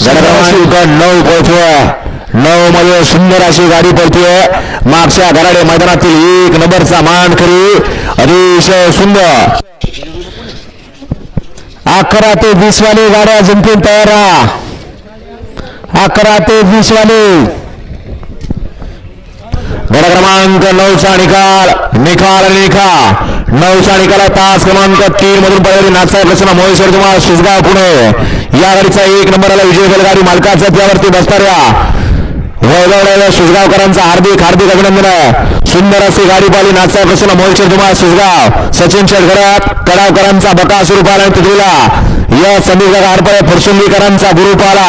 शुल्क नऊ पळतोय नऊ मध्ये सुंदर अशी गाडी पडतीये. मागच्या घराडे मैदानातील एक नंबरचा मान करी अतिशय सुंदर. अकरा ते वीस वाली गाड्या जिंकून तयार राहा. अकरा ते वीस वाली. गड क्रमांक नऊचा निकाल. निकाल निकाल. निखा नऊचा पास तास क्रमांक तीन मधून पडलेली नाथसाहेब रचना मोहेश्वर कुमार सुसगाव पुणे. या गाडीचा एक नंबर आला विजय बैलगाडी मालकाचा त्यावरती बसणाऱ्या वैभवलेल्या सुसगावकरांचा हार्दिक हार्दिक अभिनंदन. आहे सुंदर अशी गाडी पाहिली नाथसाहेब रचना मोहेश्वर कुमार सुसगाव सचिन शेटघरात कडावकरांचा बका सुरू आला आणि तिथला या समीर हरपळे फरसुंगीकरांचा गुरुपाला.